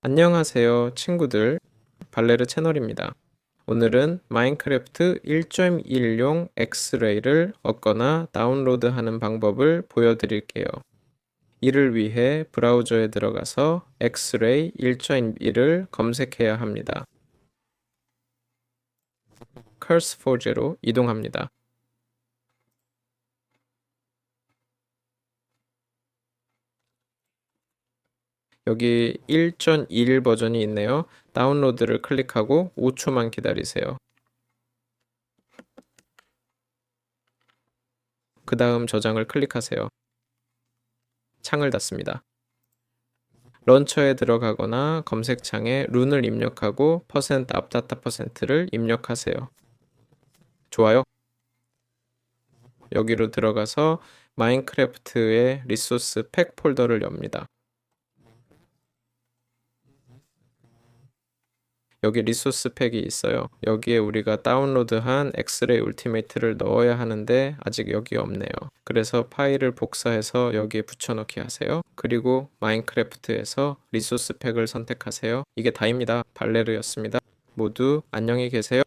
안녕하세요, 친구들. 발레르 채널입니다. 오늘은 마인크래프트 1.1용 엑스레이를 얻거나 다운로드하는 방법을 보여드릴게요. 이를 위해 브라우저에 들어가서 엑스레이 1.1을 검색해야 합니다. curse4로 이동합니다. 여기 1.1 버전이 있네요. 다운로드를 클릭하고 5초만 기다리세요. 그 다음 저장을 클릭하세요. 창을 닫습니다. 런처에 들어가거나 검색창에 룬을 입력하고 퍼센트 앞다타 퍼센트를 입력하세요. 좋아요. 여기로 들어가서 마인크래프트의 리소스 팩 폴더를 엽니다. 여기 리소스 팩이 있어요. 여기에 우리가 다운로드한 엑스레이 울티메이트를 넣어야 하는데 아직 여기 없네요. 그래서 파일을 복사해서 여기에 붙여넣기 하세요. 그리고 마인크래프트에서 리소스 팩을 선택하세요. 이게 다입니다. 발레르였습니다. 모두 안녕히 계세요.